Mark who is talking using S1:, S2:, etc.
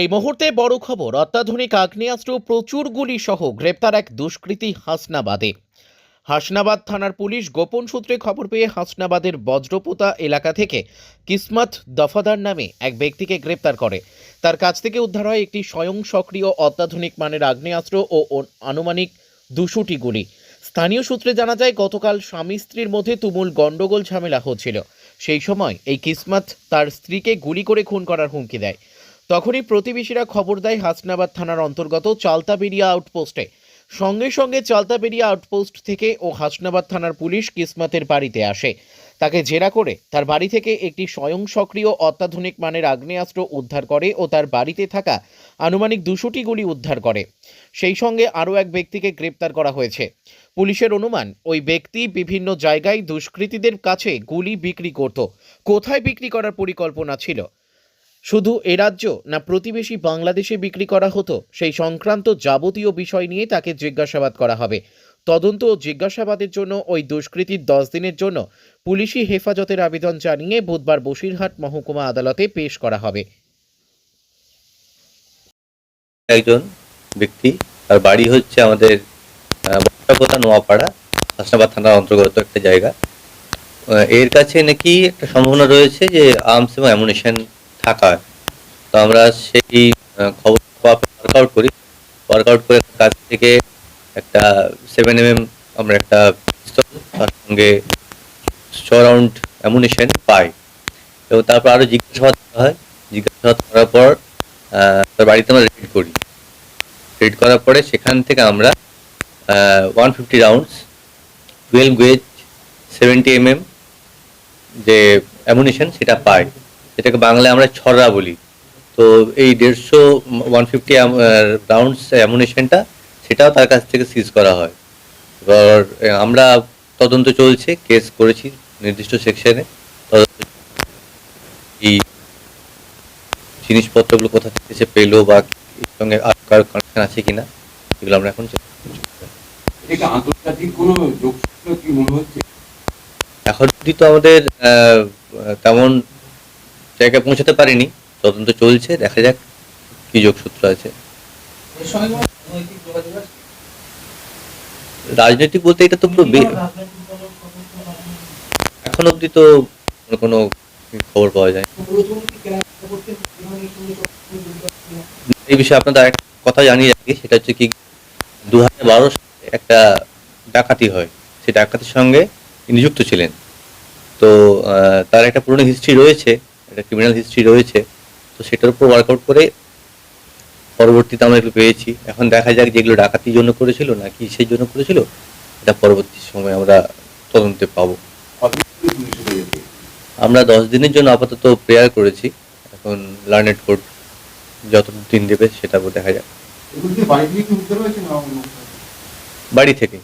S1: এই মুহূর্তে বড় খবর, অত্যাধুনিক আগ্নেয়াস্ত্র, প্রচুর গুলি সহ গ্রেপ্তার এক দুষ্কৃতী হাসনাবাদে। হাসনাবাদ থানার পুলিশ গোপন সূত্রে খবর পেয়ে হাসনাবাদের বজ্রপোতা এলাকা থেকে কিসমত দফাদার নামে এক ব্যক্তিকে গ্রেপ্তার করে। তার কাছ থেকে উদ্ধার হয় একটি স্বয়ং সক্রিয় অত্যাধুনিক মানের আগ্নেয়াস্ত্র ও আনুমানিক দুশোটি গুলি। স্থানীয় সূত্রে জানা যায়, গতকাল স্বামী স্ত্রীর মধ্যে তুমুল গন্ডগোল ঝামেলা হচ্ছিল। সেই সময় এই কিসমত তার স্ত্রীকে গুলি করে খুন করার হুমকি দেয়। তখনই প্রতিবেশীরা খবর দেয় হাসনাবাদ থানার অন্তর্গত চালতাবেরিয়া আউটপোস্টে। সঙ্গে সঙ্গে চালতাবেরিয়া আউটপোস্ট থেকে ও হাসনাবাদ থানার পুলিশ কিসমাতের বাড়িতে আসে। তাকে জেরা করে তার বাড়ি থেকে একটি স্বয়ং সক্রিয় অত্যাধুনিক মানের আগ্নেয়াস্ত্র উদ্ধার করে ও তার বাড়িতে থাকা আনুমানিক দুশোটি গুলি উদ্ধার করে। সেই সঙ্গে আরও এক ব্যক্তিকে গ্রেপ্তার করা হয়েছে। পুলিশের অনুমান, ওই ব্যক্তি বিভিন্ন জায়গায় দুষ্কৃতীদের কাছে গুলি বিক্রি করত। কোথায় বিক্রি করার পরিকল্পনা ছিল? শুধু এ রাজ্য না প্রতিবেশী বাংলাদেশে বিক্রি করা হতো সেই সংক্রান্ত যাবতীয় বিষয় নিয়ে তাকে জিজ্ঞাসাবাদ করা হবে। তদন্ত ও জিজ্ঞাসাবাদের জন্য ওই দুষ্কৃতীর দশ দিনের জন্য পুলিশি হেফাজতের আবেদন জানিয়ে বুধবার বসিরহাট মহকুমা আদালতে পেশ করা হবে।
S2: একজন ব্যক্তি, তার বাড়ি হচ্ছে আমাদের নোয়াপাড়া, হাসনাবাদ থানার অন্তর্গত একটা জায়গা। এর কাছে নাকি একটা সম্ভাবনা রয়েছে যে আর্মস এবং অ্যামুনেশন থাকা তো আমরা সেই খবর ওয়ার্কআউট করি। ওয়ার্কআউট করে কাছ থেকে একটা সেভেন এম এম আমরা একটা পিস্তল তার সঙ্গে ছ রাউন্ড অ্যামুনেশন পাই। এবং তারপর আরও জিজ্ঞাসাবাদ করা হয়। জিজ্ঞাসাবাদ করার পর তার বাড়িতে আমরা রেড করি। রেড করার পরে সেখান থেকে আমরা one fifty rounds twelve gauge seventy M M যে অ্যামুনিশন সেটা পাই। সেটাকে বাংলায় আমরা ছড়া বলি। তো এই দেড়শো ওয়ান ফিফটি রাউন্ডস অ্যামুনিশনটা সেটাও তার কাছ থেকে সিজ করা হয়। এবার আমরা তদন্ত চলছে কেস করেছি নির্দিষ্ট সেকশনে তদন্ত এই জিনিসপত্রগুলো কোথা থেকে সে পেল বা এর সঙ্গে আর কারও কানেকশন আছে কিনা এগুলো আমরা এখন এখন অবধি তো আমাদের আহ, তেমন জায়গায় পৌঁছাতে পারিনি। তদন্ত চলছে, দেখা যাক কি যোগসূত্র আছে।
S3: রাজনৈতিক
S2: বলতে এটা তো পুরো এখন অবধি তো কোনো- খবর পাওয়া যায়
S3: এই
S2: বিষয়ে আপনাদের একটা কথা জানিয়ে রাখি, সেটা হচ্ছে কি দু হাজার একটা ডাকাতি হয়। সেই ডাকাতির সঙ্গে নিযুক্ত ছিলেন। তো তার একটা পুরনো হিস্ট্রি রয়েছে। একটা ক্রিমিনাল হিস্ট্রি রয়েছে তো সেটার উপর ওয়ার্কআউট করে পরবর্তীতে আমরা এগুলো পেয়েছি। এখন দেখা যাক যেগুলো ডাকাতির জন্য করেছিল না কিসের জন্য করেছিল এটা পরবর্তী সময় আমরা তদন্তে পাবো। আমরা দশ দিনের জন্য আপাতত প্রেয়ার করেছি এখন লার্নেড কোর্ট যত দিন দেবে সেটা দেখা যাক? বাড়ি থেকে।